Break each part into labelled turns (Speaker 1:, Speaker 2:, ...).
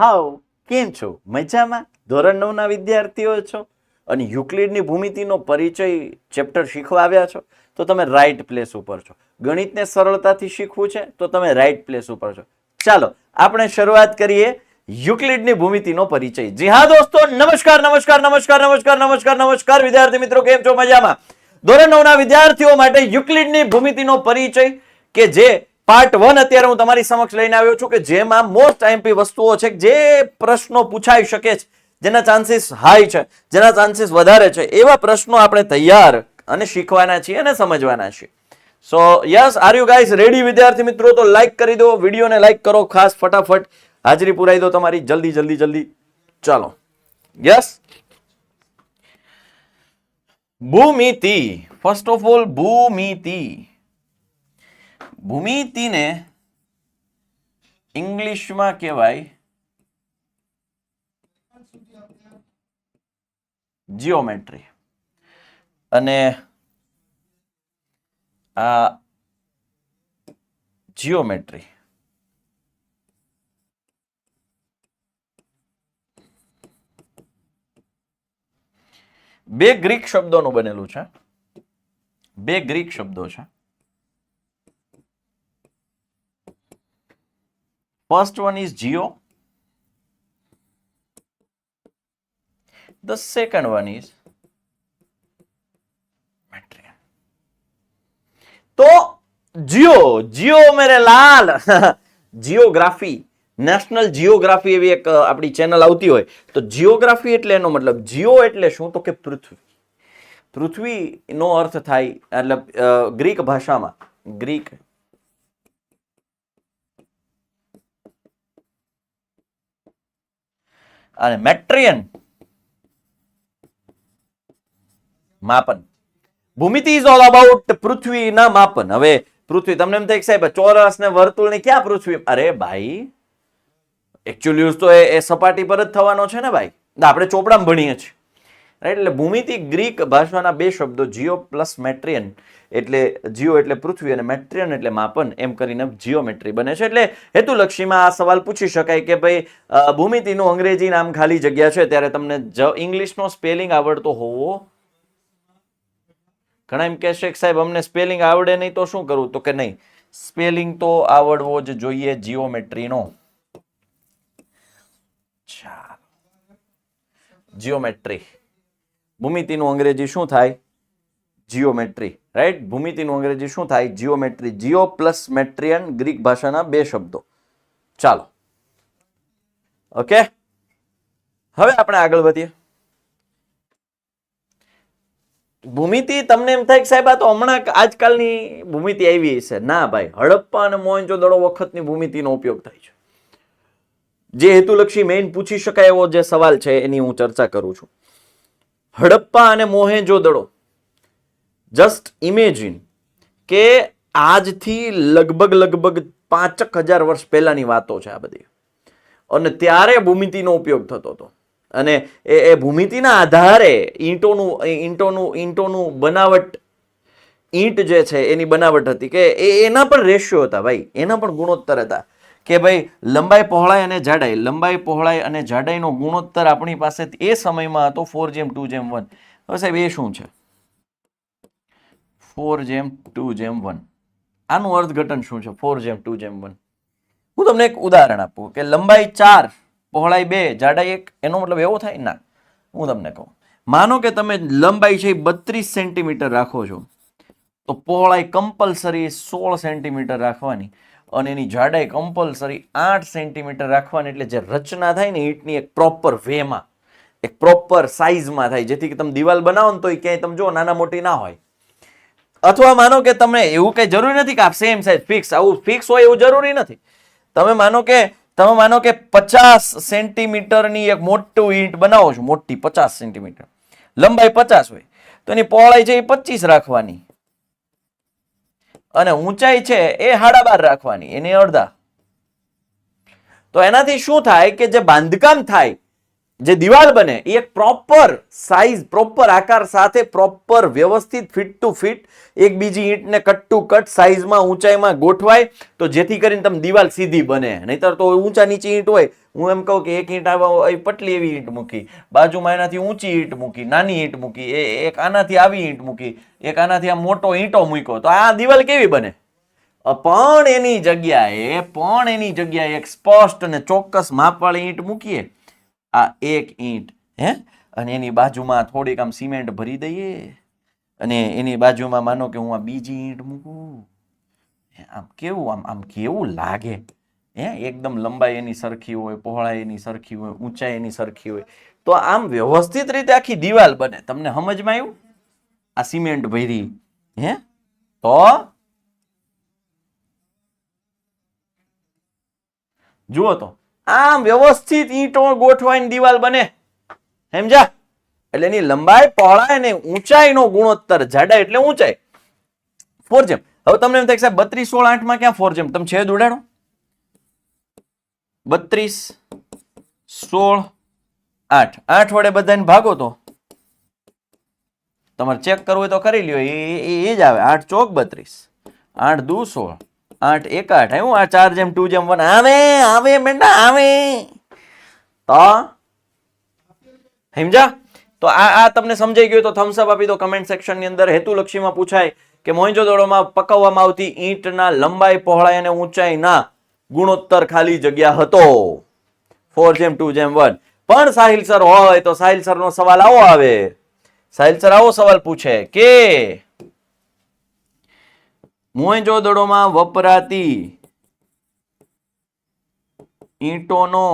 Speaker 1: How, કેમ છો? મજામાં? ધોરણ નવના વિદ્યાર્થીઓ છો? અને યુક્લિડની ભૂમિતિનો પરિચય ચેપ્ટર શીખવા આવ્યા છો? તો તમે રાઈટ પ્લેસ ઉપર છો. ગણિતને સરળતાથી શીખવું છે, તો તમે રાઈટ પ્લેસ ઉપર છો. ચાલો, આપણે શરૂઆત કરીએ યુક્લિડની ભૂમિતિનો પરિચય. જી હા, દોસ્તો, નમસ્કાર નમસ્કાર નમસ્કાર નમસ્કાર નમસ્કાર નમસ્કાર, વિદ્યાર્થી મિત્રો, કેમ છો? મજામાં? ધોરણ નવના વિદ્યાર્થીઓ માટે યુક્લિડની ભૂમિતિનો પરિચય કે જે પાર્ટ વન અત્યારે હું તમારી સમક્ષ લઈને આવ્યો છું કે જેમાં મોસ્ટ એમપી વસ્તુઓ છે જે પ્રશ્નો પૂછાઈ શકે છે, જેના ચાન્સીસ હાઈ છે, જેના ચાન્સીસ વધારે છે, એવા પ્રશ્નો આપણે તૈયાર અને શીખવાના છીએ અને સમજવાના છીએ. So yes are you guys ready વિદ્યાર્થી મિત્રો? તો લાઈક કરી દો, વિડીયોને લાઈક કરો, ખાસ ફટાફટ હાજરી પુરાઈ દો તમારી. જલ્દી જલ્દી જલ્દી. ચાલો. યસ ભૂમિતિ. ફર્સ્ટ ઓફ ઓલ ભૂમિતિ. ભૂમિતિને ઇંગ્લિશમાં કહેવાય જીઓમેટ્રી. અને આ જીઓમેટ્રી. બે ગ્રીક શબ્દોનું બનેલું છે. બે ગ્રીક શબ્દો છે. First one is geo. The second one is metrian. તો જીઓ જીઓ મેરે લાલ જીઓગ્રાફી નેશનલ જીઓગ્રાફી એવી એક અ, આપણી ચેનલ આવતી હોય તો જીઓગ્રાફી એટલે એનો મતલબ જીઓ એટલે શું તો કે પૃથ્વી પૃથ્વીનો અર્થ થાય એટલે અ, ગ્રીક ભાષામાં ગ્રીક અને મેટ્રિયન માપન. ભૂમિતિ ઇઝ ઓલ અબાઉટ પૃથ્વીના માપન. હવે પૃથ્વી તમને એમ થાય સાહેબ, ચોરસ ને વર્તુળ ને ક્યાં પૃથ્વી? અરે ભાઈ એકચ્યુઅલી યુઝ તો એ સપાટી પર જ થવાનો છે ને ભાઈ. આપણે ચોપડામાં ભણીએ છીએ. રાઈટ એટલે ભૂમિતિ ગ્રીક ભાષાના બે શબ્દો, જીઓ પ્લસ મેટ્રિયન. એટલે જીઓ એટલે પૃથ્વી અને મેટ્રિયન એટલે માપન, એમ કરીને જીઓમેટ્રી બને છે. એટલે હેતુલક્ષીમાં આ સવાલ પૂછી શકાય કે ભાઈ ભૂમિતિનું અંગ્રેજી નામ ખાલી જગ્યા છે, ત્યારે તમને ઇંગ્લિશનો સ્પેલિંગ આવડતો હોવો? ઘણા એમ કહેશે કે સાહેબ, અમને સ્પેલિંગ આવડે નહીં તો શું કરવું તો કે નહીં. સ્પેલિંગ તો આવડવો જ જોઈએ જીઓમેટ્રીનો. જીઓમેટ્રી. ભૂમિતિનું અંગ્રેજી શું થાય? જીઓમેટ્રી રાઈટ ભૂમિતિનું અંગ્રેજી શું થાય? Geometry geo plus metron Greek ભાષાના બે શબ્દો. ચાલો. ઓકે હવે આપણે આગળ વધીએ. ભૂમિતિ તમને એમ થાય કે સાહેબ આ તો હમણાં આજકાલની ભૂમિતિ આવી છે ના ભાઈ, હડપ્પા અને મોહેંજો-દડો વખતની ભૂમિતિનો ઉપયોગ થાય છે. જે હેતુલક્ષી મેઇન પૂછી શકાય એવો જે સવાલ છે એની હું ચર્ચા કરું છું. હડપ્પા અને મોહેજો દડો. જસ્ટ ઇમેજિન કે આજથી લગભગ લગભગ પાંચક હજાર વર્ષ પહેલાંની વાતો છે આ બધી. અને ત્યારે ભૂમિતિનો ઉપયોગ થતો હતો. અને એ એ ભૂમિતિના આધારે ઈંટોનું ઈંટોનું ઈંટોનું બનાવટ, ઈંટ જે છે એની બનાવટ હતી કે એ, એના પણ રેશિયો હતા ભાઈ. એના પણ ગુણોત્તર હતા. કે ભાઈ લંબાઈ પહોળાઈ અને જાડાઈ. લંબાઈ પહોળાઈ અને જાડાઈનો ગુણોત્તર આપણી પાસે એ સમયમાં હતો ફોર જેમ ટુ જેમ વન હવે સાહેબ, એ શું છે? ફોર જેમ ટુ જેમ વન આનું અર્થઘટન શું છે? ફોર જેમ ટુ જેમ વન હું તમને એક ઉદાહરણ આપું કે લંબાઈ ચાર, પહોળાઈ બે, જાડાઈ એક, એનો મતલબ એવો થાય? ના. હું તમને કહું. માનો કે તમે લંબાઈ છે બત્રીસ સેન્ટીમીટર રાખો છો, તો પહોળાઈ કમ્પલસરી સોળ સેન્ટીમીટર રાખવાની. અને એની જાડાઈ કમ્પલસરી આઠ સેન્ટીમીટર રાખવાની એટલે જે રચના થાય ને, ઈંટની એક પ્રોપર વેમાં એક પ્રોપર સાઇઝમાં થાય. જેથી કે તમે દિવાલ બનાવો ને તો એ ક્યાંય તમે જો નાના મોટી ના હોય. અથવા માનો કે તમે એવું કઈ જરૂરી નથી કે આ સેમ સાઇઝ ફિક્સ આવું ફિક્સ હોય એવું જરૂરી નથી. તમે માનો કે, તમે માનો કે પચાસ સેન્ટીમીટરની એક મોટું ઈંટ બનાવો છો, મોટી પચાસ સેન્ટીમીટર લંબાઈ પચાસ હોય. તો એની પહોળાઈ છે એ પચીસ રાખવાની. અને ઊંચાઈ છે એ હાડા બાર રાખવાની, એની અડધા. તો એનાથી શું થાય કે જે બાંધકામ થાય જે દિવાલ બને, એ એક પ્રોપર સાઇઝ પ્રોપર આકાર સાથે પ્રોપર વ્યવસ્થિત ફિટ ટુ ફિટ એક બીજી ઈંટને કટ ટુ કટ સાઇઝમાં ઊંચાઈમાં ગોઠવાય. તો જેથી કરીને તમે દિવાલ સીધી બને. નહીતર તો ઊંચા નીચી ઈંટ હોય. હું એમ કહું કે એક ઈંટ આવા પટલી એવી ઈંટ મૂકી. બાજુમાં એનાથી ઊંચી ઈંટ મૂકી, નાની ઈંટ મૂકી, એ એક આનાથી આવી ઈંટ મૂકી, એક આનાથી આ મોટો ઈંટો મૂક્યો. તો આ દિવાલ કેવી બને? પણ એની જગ્યાએ, પણ એની જગ્યાએ એક સ્પષ્ટ અને ચોક્કસ માપવાળી ઈંટ મૂકીએ. આ એક ઈંટ, હે? અને એની બાજુમાં થોડીક આમ સિમેન્ટ ભરી દઈએ. અને એની બાજુમાં માનો કે હું આ બીજી ઈંટ મૂકું. આમ કેવું, આમ આમ કેવું લાગે? હે, એકદમ લંબાઈ એની સરખી હોય, પહોળાઈ એની સરખી હોય, ઊંચાઈ એની સરખી હોય. તો આમ વ્યવસ્થિત રીતે આખી દિવાલ બને. તમને સમજમાં આવ્યું? આ સિમેન્ટ ભરી, હે? તો જુઓ તો આમ વ્યવસ્થિત ઈંટો ગોઠવાઈને દિવાલ બને. સમજા એટલે એની લંબાઈ પહોળાઈ અને ઊંચાઈનો ગુણોત્તર. જાડાઈ એટલે ઊંચાઈ. ફોર જેમ હવે તમને એમ થાય સાહેબ, બત્રીસ સોળ આઠમાં ક્યાં ફોર જેમ તમે છેદ ઉડાડો. બત્રીસ સોળ આઠ. આઠ વડે બધાને ભાગો તો? તમારે ચેક કરવું હોય તો કરી લ્યો. એ- એ જ આવે. આઠ ચોક બત્રીસ. આઠ દુ સોળ. આઠ એક આઠ આવ્યું આ ચાર જેમ, ટુ જેમ વન. આવે આવે બેટા આવે. તો? સમજા તો આ આ તમને સમજાઈ ગયું તો થમ્સ અપ આપી દો. કમેન્ટ સેક્શનની અંદર હેતુલક્ષીમાં પૂછાય કે મોહેંજોદડોમાં પકવવામાં આવતી ઈંટના લંબાઈ પહોળાઈ અને ઊંચાઈના ગુણોત્તર ખાલી જગ્યા હતો. ફોર જેમ ટુ જેમ વન પણ સાહિલ સર હોય તો સાહિલ સર નો સવાલ આવો આવે. સાહિલ સર આવો સવાલ પૂછે કે મોહેંજોદડોમાં વપરાતી ઈંટોનો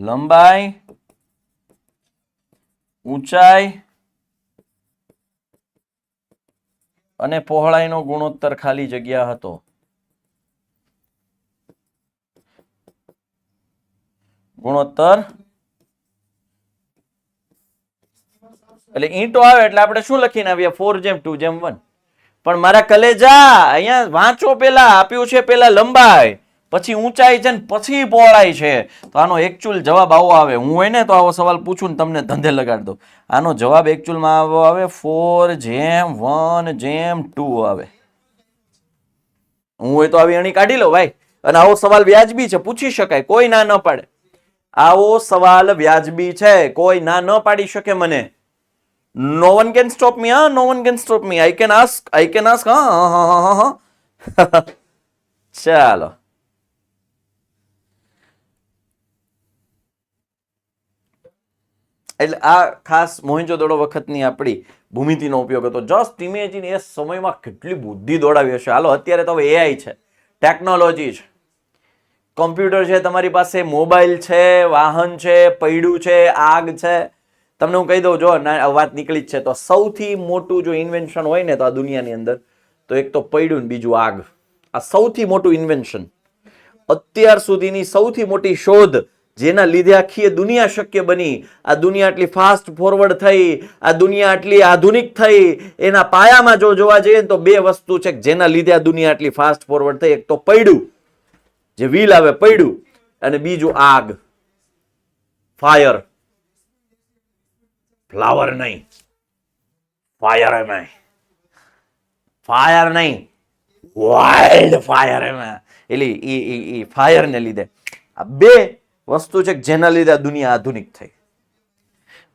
Speaker 1: લંબાઈ ઊંચાઈ અને પહોળાઈનો ગુણોત્તર ખાલી જગ્યા હતો. ગુણોત્તર એટલે ઈંટો આવે એટલે આપણે શું લખીને આવીએ? ફોર જેમ ટુ જેમ વન પણ મારા કલેજા, અહીંયા વાંચો પેલા, આપ્યું છે પેલા લંબાઈ. પછી ઊંચાઈ છે ને પછી પહોળાઈ છે. તો આનો એકચ્યુઅલ જવાબ આવો આવે. હું હોય ને તો આવો સવાલ પૂછું ને તમને ધંધે લગાડી દો આનો જવાબ એકચ્યુઅલમાં આવો આવે. ફોર જેમ વન જેમ ટુ આવે. હું હોય તો આવી અણી કાઢી લો ભાઈ. અને આવો સવાલ વ્યાજબી છે. પૂછી શકાય. કોઈ ના ન પાડે. આવો સવાલ વ્યાજબી છે. કોઈ ના ન પાડી શકે મને. નો વન મી હા no one can stop me I can ask I can ask હા હા હા હા હા ચાલો એટલે આ ખાસ મોહેંજો-દડો વખતની આપણી ભૂમિતિનો ઉપયોગ હતો. જસ્ટ ઇમેજિન એ સમયમાં કેટલી બુદ્ધિ દોડાવી હશે. હાલો, અત્યારે તો હવે એઆઈ છે. ટેકનોલોજી છે. કોમ્પ્યુટર છે, તમારી પાસે મોબાઈલ છે, વાહન છે, પૈડું છે, આગ છે. તમને હું કહી દઉં, જો વાત નીકળી જ છે, તો સૌથી મોટું જો ઇન્વેન્શન હોય ને, તો આ દુનિયાની અંદર, તો એક તો પૈડું ને બીજું આગ. આ સૌથી મોટું ઇન્વેન્શન અત્યાર સુધીની સૌથી મોટી શોધ જેના લીધે આખી દુનિયા શક્ય બની. આ દુનિયા આટલી ફાસ્ટ ફોરવર્ડ થઈ, આ દુનિયા આટલી આધુનિક થઈ, એના પાયામાં જો જોવા જઈએ તો બે વસ્તુ છે જેના લીધે આ દુનિયા આટલી ફાસ્ટ ફોરવર્ડ થઈ. એક તો પૈડું જે વ્હીલ આવે પૈડું અને બીજું આગ. ફાયર ફ્લાવર નહીં ફાયર એમ ફાયર નહીં વાઇલ્ડ ફાયર એમ એટલે એ એ ફાયરને લીધે આ બે વસ્તુ છે જેના લીધે દુનિયા આધુનિક થઈ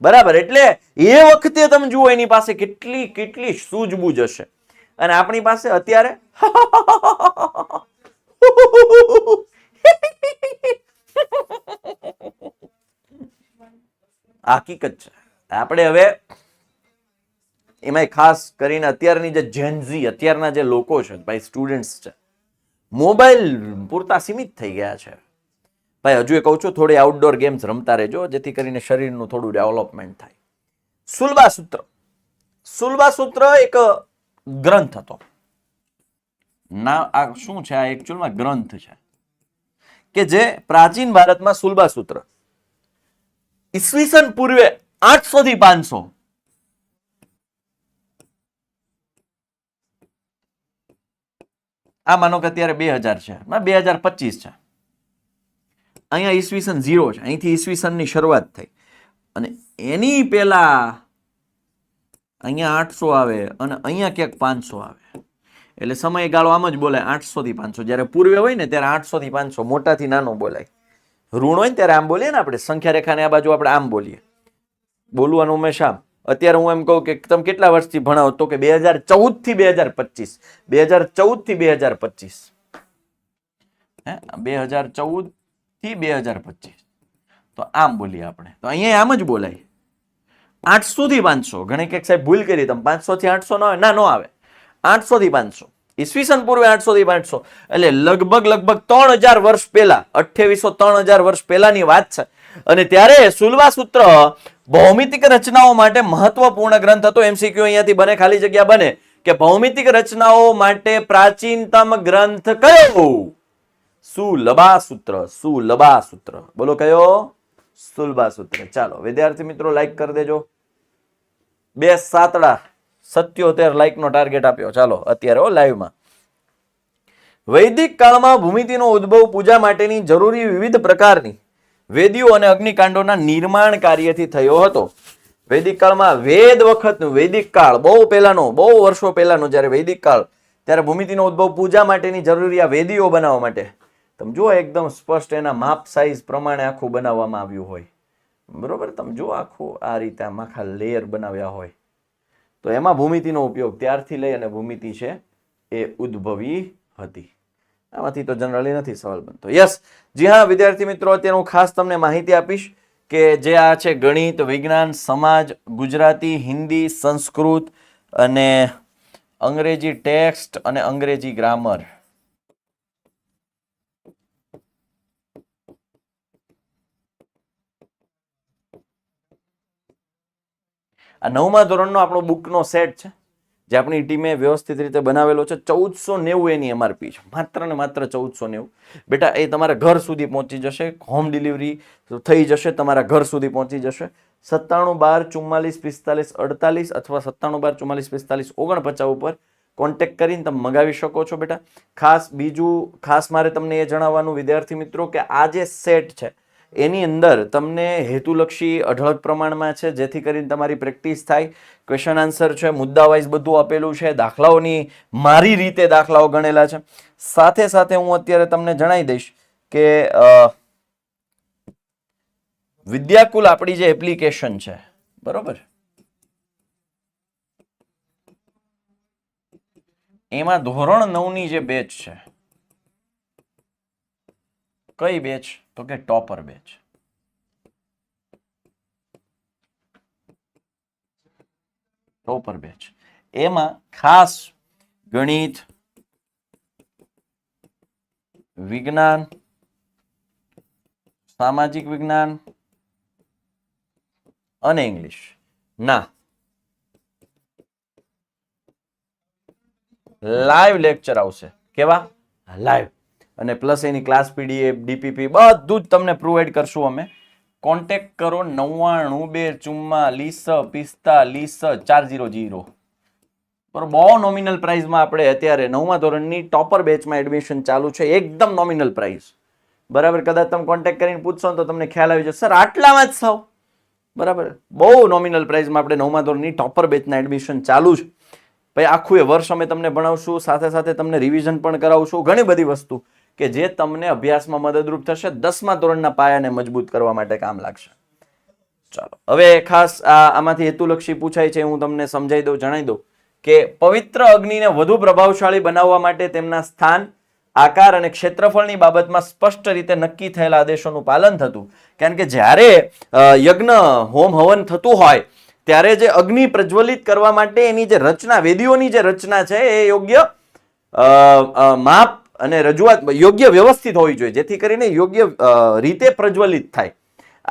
Speaker 1: બરાબર એટલે એ વખતે તમે જુઓ એની પાસે કેટલી કેટલી સૂઝબૂઝ હશે અને આપણી પાસે અત્યારે હકીકત છે આપણે હવે એમાંય ખાસ કરીને અત્યારની જે જેનઝી અત્યારના જે લોકો છે, ભાઈ સ્ટુડન્ટ્સ છે, મોબાઈલ પૂરતા સીમિત થઈ ગયા છે. ભાઈ, હજુ એ કહું છું, થોડી આઉટડોર ગેમ્સ રમતા રહેજો, જેથી કરીને શરીરનું થોડું ડેવલપમેન્ટ થાય. સુલભા સૂત્ર. સુલભા સૂત્ર એક ગ્રંથ હતો. ના, આ શું છે? આ એકચ્યુઅલમાં ગ્રંથ છે. કે જે પ્રાચીન ભારતમાં સુલભા સૂત્ર. ઈસવીસન પૂર્વે આઠસો થી પાંચસો. આ માનો કે અત્યારે બે હજાર છે. બે હજાર પચીસ છે. અહીંયા ઈસવીસન ઝીરો છે. અહીંથી ઈસવીસનની શરૂઆત થઈ. અને એની પહેલા અહીંયા આઠસો આવે અને અહીંયા ક્યાંક પાંચસો આવે. એટલે સમયગાળો આમ જ બોલાય આઠસો થી પાંચસો. જ્યારે પૂર્વે હોય ને, ત્યારે આઠસો થી પાંચસો. મોટાથી નાનો બોલાય. ઋણ હોય ને, ત્યારે આમ બોલીએ ને આપણે. સંખ્યા રેખાને આ બાજુ આપણે આમ બોલીએ. બોલવાનું હંમેશા. અત્યારે હું એમ કહું કે તમે કેટલા વર્ષથી ભણાવો? તો કે બે હજાર ચૌદથી બે હજાર પચીસ. બે હજાર ચૌદથી બે હજાર પચીસ. બે હજાર ચૌદથી બે હજાર પચીસ. તો આમ બોલીએ આપણે. તો અહીંયા આમ જ બોલાય. આઠસો થી પાંચસો. ઘણી કંઈક સાહેબ ભૂલ કરી. તમે પાંચસો થી આઠસો ન આવે ના, ન આવે. આઠસો થી પાંચસો. ઈસવીસન પૂર્વે આઠસો થી પાંચસો. એટલે લગભગ લગભગ ત્રણ હજાર વર્ષ પહેલા, અઠ્યાવીસો ત્રણ હજાર વર્ષ પહેલાની વાત છે. અને ત્યારે સુલવા સૂત્ર ભૌમિતિક રચનાઓ માટે મહત્વપૂર્ણ ગ્રંથ હતો. એમસીક્યુ અહીંયાથી બને, ખાલી જગ્યા બને કે ભૌમિતિક રચનાઓ માટે પ્રાચીનતમ ગ્રંથ કયો? સુલભા સૂત્ર સુલભા સૂત્ર બોલો કયો? સુલભા સૂત્ર ચાલો, વિદ્યાર્થી મિત્રો લાઈક કરી દેજો. બે સાતડા સત્યોતેર લાઈક નો ટાર્ગેટ આપ્યો. ચાલો, અત્યારે હો લાઈવમાં વૈદિક કાળમાં ભૂમિતિનો ઉદ્ભવ પૂજા માટેની જરૂરી વિવિધ પ્રકારની વેદીઓ અને અગ્નિકાંડોના નિર્માણ કાર્યથી થયો હતો. વૈદિક કાળમાં વેદ વખતનું, વૈદિક કાળ, બહુ પહેલાનો, બહુ વર્ષો પહેલાનો જ્યારે વૈદિક કાળ, ત્યારે ભૂમિતિનો ઉદ્ભવ પૂજા માટેની જરૂરી આ વેદીઓ બનાવવા માટે. તમે જુઓ એકદમ સ્પષ્ટ એના માપ સાઇઝ પ્રમાણે આખું બનાવવામાં આવ્યું હોય. બરોબર? તમે જુઓ આખું આ રીતે આમ આખા લેયર બનાવ્યા હોય. તો એમાં ભૂમિતિનો ઉપયોગ ત્યારથી લઈ અને ભૂમિતિ છે એ ઉદ્ભવી હતી. આમાંથી તો જનરલી નથી સવાલ બનતો. યસ જી હા, વિદ્યાર્થી મિત્રો, અત્યારે હું ખાસ તમને માહિતી આપીશ કે જે આ છે ગણિત, વિજ્ઞાન, સમાજ, ગુજરાતી, હિન્દી, સંસ્કૃત અને અંગ્રેજી ટેક્સ્ટ અને અંગ્રેજી ગ્રામર. આ નવમા ધોરણનો આપણો બુકનો સેટ છે. જે આપણી ટીમે વ્યવસ્થિત રીતે બનાવેલો છે, ચૌદસો નેવું એની એમઆરપી છે. માત્ર ને માત્ર ચૌદસો નેવું. બેટા, એ તમારા ઘર સુધી પહોંચી જશે હોમ ડિલિવરી થઈ જશે, તમારા ઘર સુધી પહોંચી જશે. સત્તાણું બાર ચુમ્માલીસ પિસ્તાલીસ અડતાલીસ અથવા સત્તાણું બાર ચુમ્માલીસ પિસ્તાલીસ ઓગણપચાસ ઉપર કોન્ટેક્ટ કરીને તમે મગાવી શકો છો, બેટા. ખાસ બીજું, ખાસ મારે તમને એ જણાવવાનું વિદ્યાર્થી મિત્રો કે આ જે સેટ છે એની અંદર તમને હેતુલક્ષી અઢળક પ્રમાણમાં છે, જેથી કરીને તમારી પ્રેક્ટિસ થાય. ક્વેશ્ચન આન્સર છે મુદ્દા વાઇઝ બધું આપેલું છે, દાખલાઓની મારી રીતે દાખલાઓ ગણેલા છે. સાથે સાથે હું અત્યારે તમને જણાવી દઈશ કે વિદ્યાકુલ આપણી જે એપ્લિકેશન છે, બરોબર? એમાં ધોરણ નવની જે બેચ છે કઈ બેચ તો કે ટોપર બેચ ટોપર બેચ એમાં ખાસ ગણિત, વિજ્ઞાન, સામાજિક વિજ્ઞાન અને ઇંગ્લિશ. ના. લાઈવ લેક્ચર આવશે. કેવા? લાઈવ અને પ્લસ એની ક્લાસ પીડીએફ ડીપીપી બધું જ તમને પ્રોવાઈડ કરશું અમે. કોન્ટેક્ટ કરો નવ્વાણું, બે ચુમ્માલીસ પિસ્તાલીસ ચાર જીરો જીરો. બરોબર બહુ નોમિનલ પ્રાઇઝમાં આપણે અત્યારે નવમા ધોરણની ટોપર બેચમાં એડમિશન ચાલુ છે, એકદમ નોમિનલ પ્રાઇઝ બરાબર, કદાચ તમે કોન્ટેક્ટ કરીને પૂછશો તો તમને ખ્યાલ આવી જશે. સર, આટલામાં જ થાવ. બરાબર, બહુ નોમિનલ પ્રાઇઝમાં આપણે નવમા ધોરણની ટોપર બેચના એડમિશન ચાલુ છે. ભાઈ, આખું એ વર્ષ અમે તમને ભણાવશું, સાથે સાથે તમને રિવિઝન પણ કરાવશું, ઘણી બધી વસ્તુ. કે જે તમને અભ્યાસમાં મદદરૂપ થશે, દસમા ધોરણના પાયાને મજબૂત કરવા માટે કામ લાગશે. ચાલો, હવે ખાસ આ આમાંથી હેતુલક્ષી પૂછાય છે, હું તમને સમજાવી દઉં જણાવી દઉં કે પવિત્ર અગ્નિને વધુ પ્રભાવશાળી બનાવવા માટે તેમના સ્થાન, આકાર અને ક્ષેત્રફળની બાબતમાં સ્પષ્ટ રીતે નક્કી થયેલા આદેશોનું પાલન થતું. કારણ કે જ્યારે યજ્ઞ હોમ હવન થતું હોય, ત્યારે જે અગ્નિ પ્રજ્વલિત કરવા માટે એની જે રચના, વેદીઓની જે રચના છે, એ યોગ્ય માપ અને રજૂઆત યોગ્ય વ્યવસ્થિત હોવી જોઈએ. જેથી કરીને યોગ્ય રીતે પ્રજ્વલિત થાય.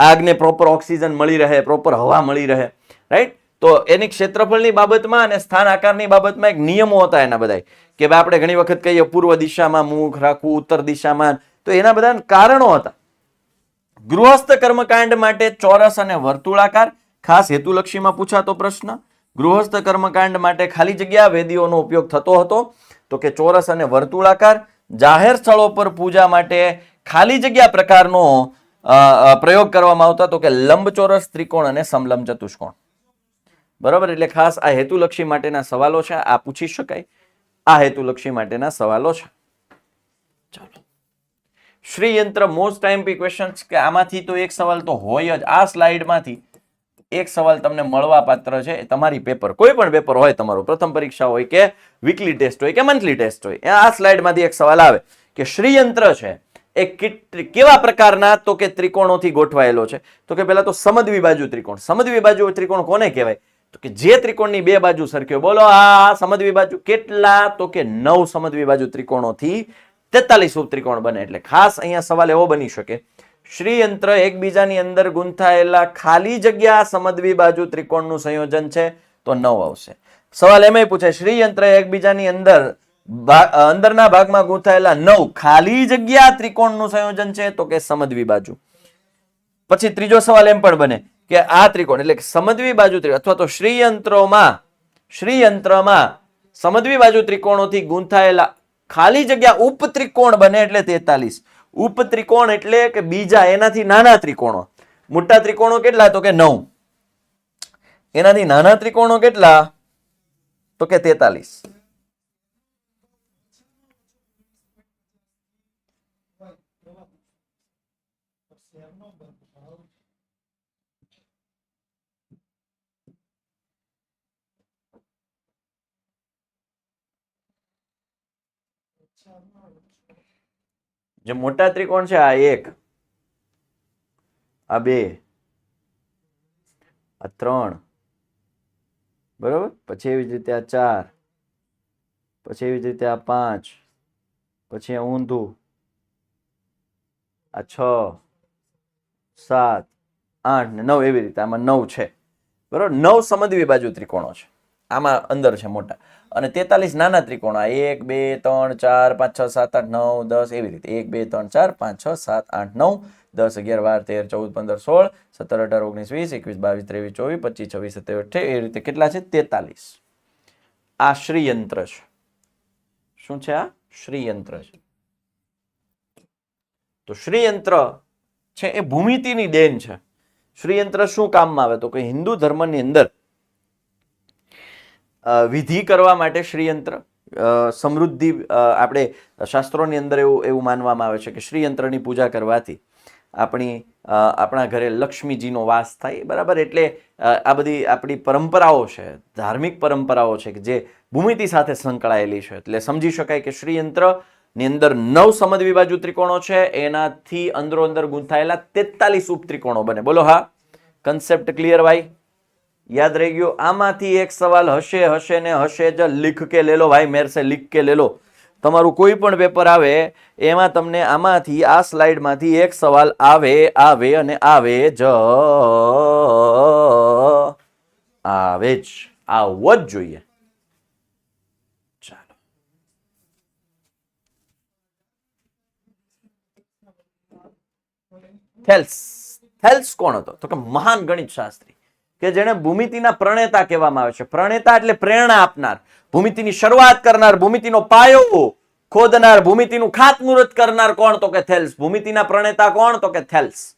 Speaker 1: આગને પ્રોપર ઓક્સિજન મળી રહે પ્રોપર હવા મળી રહે રાઈટ તો એની ક્ષેત્રફળની બાબતમાં અને સ્થાન આકારની બાબતમાં એક નિયમો હતા એના બધા કે ભાઈ આપણે ઘણી વખત કહીએ પૂર્વ દિશામાં મુખ રાખવું, ઉત્તર દિશામાં. તો એના બધા કારણો હતા. ગૃહસ્થ કર્મકાંડ માટે ચોરસ અને વર્તુળાકાર, ખાસ હેતુલક્ષીમાં પૂછાતો પ્રશ્ન. ગૃહસ્થ કર્મકાંડ માટે ખાલી જગ્યા, વેદીઓનો ઉપયોગ થતો હતો. તો કે ચોરસ અને વર્તુળાકાર જાહેર સ્થળો પર પૂજા માટે ખાલી જગ્યા પ્રકારનો પ્રયોગ કરવામાં આવતો તો કે લંબચોરસ ત્રિકોણ અને સમલંબ ચતુષ્કોણ. બરાબર? એટલે ખાસ આ હેતુલક્ષી માટેના સવાલો છે. આ પૂછી શકાય. આ હેતુલક્ષી માટેના સવાલો છે. ચાલો. શ્રી યંત્ર મોસ્ટ ટાઈમ પી ક્વેશ્ચન કે આમાંથી તો એક સવાલ તો હોય જ. આ સ્લાઇડમાંથી એક સવાલ તમને મળવા પાત્ર છે તમારી પેપર કોઈ પણ પેપર હોય તમારું, પ્રથમ પરીક્ષા હોય કે વીકલી ટેસ્ટ હોય કે મંથલી ટેસ્ટ હોય આ સ્લાઇડમાંથી એક સવાલ આવે કે શ્રીયંત્ર છે, એ કેવા પ્રકારના તો કે ત્રિકોણોથી ગોઠવાયેલો છે? તો કે પહેલા તો સમદવી બાજુ ત્રિકોણ, સમદવી બાજુ ત્રિકોણ કોને કહેવાય? તો કે જે ત્રિકોણની બે બાજુ સરખ્યો બોલો આ સમદવી બાજુ કેટલા તો કે નવ સમદવી બાજુ ત્રિકોણોથી તેતાલીસ ઉપત્રિકોણ બને, એટલે ખાસ અહીંયા સવાલ એવો બની શકે શ્રીયંત્ર એકબીજાની અંદર ગૂંથાયેલા ખાલી જગ્યા સમદ્વિ બાજુ ત્રિકોણનું સંયોજન છે, તો નવ આવશે. સવાલ એમાંય પૂછે, શ્રીયંત્ર એકબીજાની અંદર અંદરના ભાગમાં ગૂંથાયેલા નવ ખાલી જગ્યા ત્રિકોણનું સંયોજન છે, તો કે સમદ્વિ બાજુ. પછી ત્રીજો સવાલ એમ પણ બને કે આ ત્રિકોણ, એટલે સમદ્વિ બાજુ ત્રિકોણ અથવા તો શ્રીયંત્રોમાં, શ્રીયંત્રમાં સમદ્વિ બાજુ ત્રિકોણોથી ગૂંથાયેલા ખાલી જગ્યા ઉપત્રિકોણ બને એટલે તેતાલીસ. ઉપત્રિકોણ એટલે કે બીજા એનાથી નાના ત્રિકોણો. મોટા ત્રિકોણો કેટલા? તો કે નવ. એનાથી નાના ત્રિકોણો કેટલા? તો કે તેતાલીસ. જે મોટા ત્રિકોણ છે, આ એક, આ બે, આ ત્રણ, બરોબર? પછી એવી જ રીતે આ ચાર, પછી એવી જ રીતે આ પાંચ, પછી આ ઊંધું, આ છ, સાત, આઠ ને નવ, એવી રીતે આમાં નવ છે. બરોબર? નવ સમદ્વિ બાજુ ત્રિકોણો છે. આમાં અંદર છે મોટા. અને તેતાલીસ નાના ત્રિકોણ એક, બે, ત્રણ, ચાર, પાંચ, છ, સાત, આઠ, નવ, દસ, એવી રીતે. એક, બે, ત્રણ, ચાર, પાંચ, છ, સાત, આઠ, નવ, દસ, અગિયાર, બાર, તેર, ચૌદ, પંદર, સોળ, સત્તર, અઢાર, ઓગણીસ, વીસ, એકવીસ, બાવીસ, ત્રેવીસ, ચોવીસ, પચીસ, છવ્વીસ, સત્યાવીસ, અઠ્યાવીસ એ રીતે કેટલા છે? તેતાલીસ. આ શ્રીયંત્ર છે. શું છે આ? શ્રીયંત્ર છે. તો શ્રીયંત્ર છે એ ભૂમિતિની દેન છે. શ્રીયંત્ર શું કામમાં આવે? તો કે હિન્દુ ધર્મની અંદર વિધિ કરવા માટે શ્રીયંત્ર સમૃદ્ધિ આપણે શાસ્ત્રોની અંદર એવું એવું માનવામાં આવે છે કે શ્રીયંત્રની પૂજા કરવાથી આપણી આપણા ઘરે લક્ષ્મીજીનો વાસ થાય, બરાબર? એટલે આ બધી આપણી પરંપરાઓ છે, ધાર્મિક પરંપરાઓ છે કે જે ભૂમિતિ સાથે સંકળાયેલી છે. એટલે સમજી શકાય કે શ્રીયંત્રની અંદર નવ સમદ્વિ બાજુ ત્રિકોણો છે, એનાથી અંદરો અંદર ગૂંથાયેલા તેતાલીસ ઉપત્રિકોણો બને. બોલો હા? કન્સેપ્ટ ક્લિયર ભાઈ? યાદ રહી ગયું, આમાંથી એક સવાલ હશે હશે ને હશે જ લીખ કે લેલો, ભાઈ મેરસે લીખ કે લેલો. તમારું કોઈ પણ પેપર આવે, એમાં તમને આમાંથી, આ સ્લાઇડમાંથી એક સવાલ આવે આવે અને આવે જ. આવે જ. આવવો જ જોઈએ. થેલ્સ થેલ્સ કોણ હતો? તો કે મહાન ગણિત શાસ્ત્રી. કે જેને ભૂમિતિના પ્રણેતા કહેવામાં આવે છે. પ્રણેતા એટલે પ્રેરણા આપનાર, ભૂમિતિની શરૂઆત કરનાર, ભૂમિતિનો પાયો ખોદનાર, ભૂમિતિનું ખાતમુહૂર્ત કરનાર કોણ? તો કે થેલ્સ. ભૂમિતિના પ્રણેતા કોણ? તો કે થેલ્સ.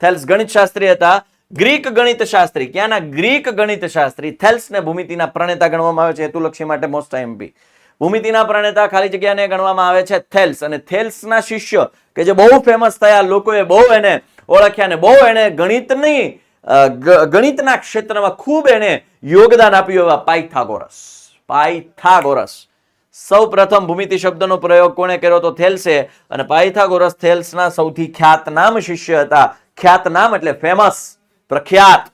Speaker 1: થેલ્સ ગણિત શાસ્ત્રી હતા. ગ્રીક ગણિત શાસ્ત્રી ક્યાંના? ગ્રીક ગણિત શાસ્ત્રી થેલ્સને ભૂમિતિના પ્રણેતા ગણવામાં આવે છે. હેતુલક્ષી માટે મોસ્ટ એમપી ભૂમિતિના પ્રણેતા ખાલી જગ્યાને ગણવામાં આવે છે થેલ્સ. અને થેલ્સના શિષ્ય, કે જે બહુ ફેમસ થયા, લોકોએ બહુ એને ઓળખ્યા ને બહુ એને ગણિતની ગણિતના ક્ષેત્રમાં ખૂબ એને યોગદાન આપ્યું એવા પાયથાગોરસ. પાયથાગોરસ. સૌ પ્રથમ ભૂમિતિ શબ્દનો પ્રયોગ કોણે કર્યો તો થેલ્સે અને પાયથાગોરસ થેલ્સના સૌથી ખ્યાતનામ શિષ્ય હતા. ખ્યાતનામ એટલે ફેમસ, પ્રખ્યાત.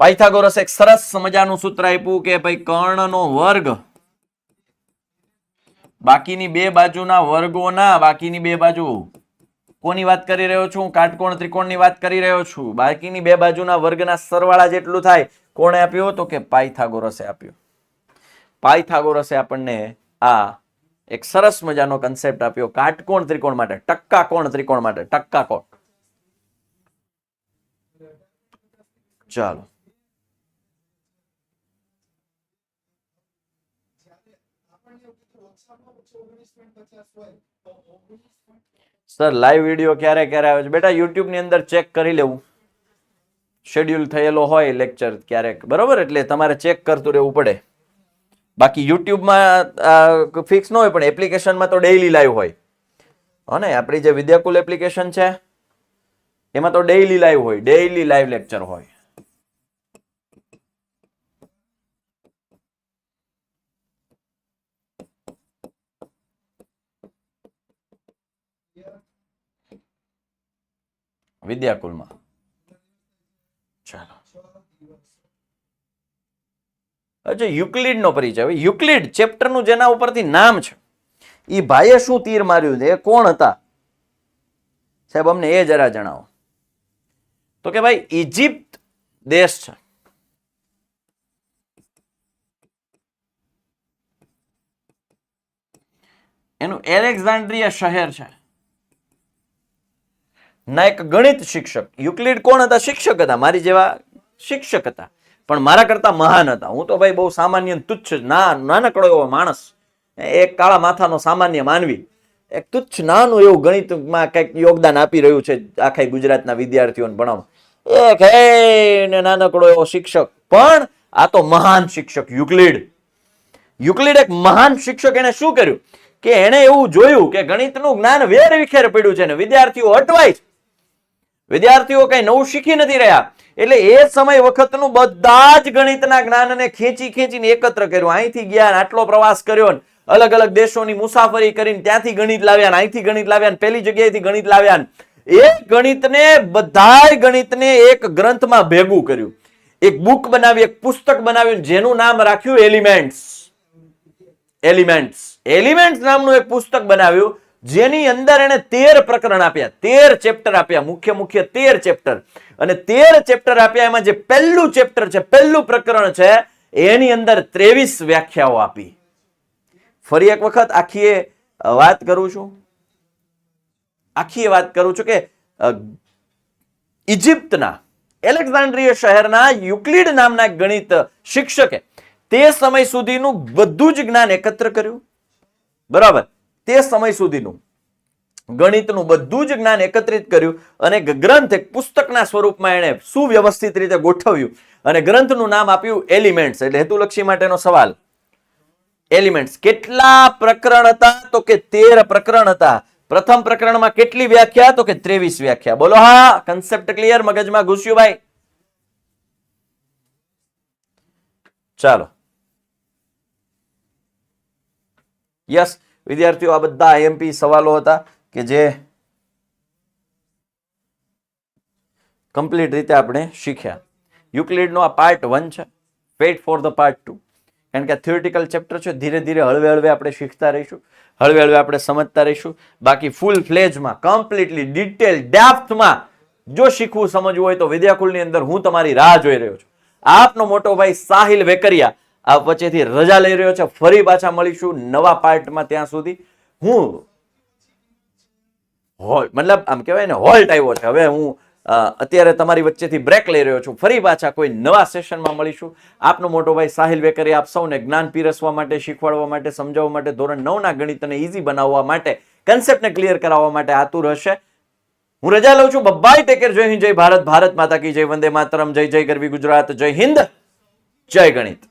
Speaker 1: પાયથાગોરસ એક સરસ મજાનું સૂત્ર આપ્યું કે ભાઈ કર્ણનો વર્ગ. બાકીની બે બાજુના વર્ગોના, બાકીની બે બાજુ કોની વાત કરી રહ્યો છું? કાટકોણ ત્રિકોણની વાત કરી રહ્યો છું. બાકીની બે બાજુના વર્ગના સરવાળા જેટલું થાય, કોણે આપ્યું? તો કે પાયથાગોરસે આપ્યું. પાયથાગોરસે આપણને આ એક સરસ મજાનો કન્સેપ્ટ આપ્યો. કાટકોણ ત્રિકોણ માટે, ટક્કા કોણ ત્રિકોણ માટે? ટક્કા કોણ? ચાલો. સર લાઈવ વીડિયો ક્યારે ક્યારે આવે છે? બેટા યુટ્યુબની અંદર ચેક કરી લેવું. શેડ્યુલ થયેલો હોય લેક્ચર ક્યારેક. બરોબર? એટલે તમારે ચેક કરતું રહેવું પડે. બાકી યુટ્યુબમાં ફિક્સ ન હોય, પણ એપ્લિકેશનમાં તો ડેઇલી લાઈવ હોય. અને આપણી જે વિદ્યાકુલ એપ્લિકેશન છે, એમાં તો ડેઇલી લાઈવ હોય ડેઇલી લાઈવ લેક્ચર હોય. વિદ્યાકુલમાં ચાલો. અચ્છા યુક્લિડ નો પરિચય હવે યુક્લિડ ચેપ્ટરનું જેના ઉપરથી નામ છે. એ ભાઈએ શું તીર માર્યું છે? કોણ હતા? સાહેબ, અમને એ જરા જણાવો. તો કે ભાઈ ઇજિપ્ત દેશ છે. એનું એલેક્ઝાન્ડ્રિયા શહેર છે. ના એક ગણિત શિક્ષક. યુક્લિડ કોણ હતા? શિક્ષક હતા. મારી જેવા શિક્ષક હતા. પણ મારા કરતા મહાન હતા. હું તો ભાઈ બહુ સામાન્ય તુચ્છ ના, નાનકડો એવો માણસ. એક કાળા માથાનો સામાન્ય માનવી. એક તુચ્છ નાનું એવું ગણિતમાં કંઈક યોગદાન આપી રહ્યું છે આખા ગુજરાતના વિદ્યાર્થીઓને ભણાવવા. એક હે ને નાનકડો એવો શિક્ષક. પણ આ તો મહાન શિક્ષક યુક્લિડ. યુક્લિડ એક મહાન શિક્ષક એને શું કર્યું? કે એણે એવું જોયું કે ગણિતનું જ્ઞાન વેર વિખેર પડ્યું છે ને વિદ્યાર્થીઓ અટવાય છે. વિદ્યાર્થીઓ કઈ નવું શીખી નથી રહ્યા. એટલે એ સમય વખતનું બધા જ ગણિતના જ્ઞાનને ખેંચી ખેંચીને એકત્ર કર્યું. અહીંથી ગયા આટલો પ્રવાસ કર્યો ને અલગ અલગ દેશોની મુસાફરી કરીને ત્યાંથી ગણિત લાવ્યા અહીંથી ગણિત લાવ્યા ને પેલી જગ્યાએથી ગણિત લાવ્યા એ ગણિતને બધાય ગણિતને એક ગ્રંથમાં ભેગું કર્યું. એક બુક બનાવી, એક પુસ્તક બનાવ્યું જેનું નામ રાખ્યું એલિમેન્ટ્સ. એલિમેન્ટ્સ. એલિમેન્ટ્સ નામનું એક પુસ્તક બનાવ્યું. જેની અંદર એને તેર પ્રકરણ આપ્યા. તેર ચેપ્ટર આપ્યા. મુખ્ય મુખ્ય તેર ચેપ્ટર અને તેર ચેપ્ટર આપ્યા. એમાં જે પહેલું ચેપ્ટર છે, પહેલું પ્રકરણ છે, એની અંદર ત્રેવીસ વ્યાખ્યાઓ આપી. ફરી એક વખત આખી વાત કરું છું. આખી વાત કરું છું કે ઇજિપ્તના એલેક્ઝાન્ડ્રિય શહેરના યુક્લિડ નામના ગણિત શિક્ષકે તે સમય સુધીનું બધું જ જ્ઞાન એકત્ર કર્યું. બરાબર. તે સમય સુધીનું. ગણિતનું બધું જ જ્ઞાન એકત્રિત કર્યું અને ગ્રંથ એક પુસ્તકના સ્વરૂપમાં એણે સુવ્યવસ્થિત રીતે ગોઠવ્યું અને ગ્રંથનું નામ આપ્યું એલિમેન્ટ્સ. એટલે હેતુલક્ષી માટેનો સવાલ. એલિમેન્ટ્સ. કેટલા પ્રકરણ હતા? તો કે તેર પ્રકરણ હતા. પ્રથમ પ્રકરણમાં કેટલી વ્યાખ્યા? તો કે ત્રેવીસ વ્યાખ્યા. બોલો હા કન્સેપ્ટ ક્લિયર મગજમાં ઘૂસ્યું ભાઈ? ચાલો. યસ વિદ્યાર્થીઓ, આ બધા આઈએમપી સવાલો હતા કે જે કમ્પ્લીટ રીતે આપણે શીખ્યા. યુક્લિડનો આ પાર્ટ વન છે. Wait for the part two કારણ કે આ થિયોરિટિકલ ચેપ્ટર છે. ધીરે ધીરે હળવે હળવે આપણે શીખતા રહીશું. હળવે હળવે આપણે સમજતા રહીશું. બાકી ફૂલ ફ્લેજમાં કમ્પ્લીટલી ડિટેલ ડેપ્થમાં જો શીખવું, સમજવું હોય તો વિદ્યાકુલની અંદર હું તમારી રાહ જોઈ રહ્યો છું. આપનો મોટો ભાઈ સાહિલ વેકરિયા આ વચ્ચેથી રજા લઈ રહ્યો છે. ફરી પાછા મળીશું નવા પાર્ટમાં ત્યાં સુધી. હું હોલ્ટ મતલબ આમ કહેવાય ને, હોલ્ટ આવ્યો છે. હવે હું અત્યારે તમારી વચ્ચેથી બ્રેક લઈ રહ્યો છું. ફરી પાછા કોઈ નવા સેશનમાં મળીશું. આપનો મોટો ભાઈ સાહિલ વેકરી આપ સૌને જ્ઞાન પીરસવા માટે, શીખવાડવા માટે, સમજાવવા માટે, ધોરણ નવના ગણિતને ઇઝી બનાવવા માટે કન્સેપ્ટને ક્લિયર કરાવવા માટે આતુર હશે. હું રજા લઉં છું. બબ્બાઈ ટેકેર. જય હિન્દ, જય ભારત. ભારત માતા કી જય વંદે માતરમ. જય જય ગરવી ગુજરાત. જય હિન્દ. જય ગણિત.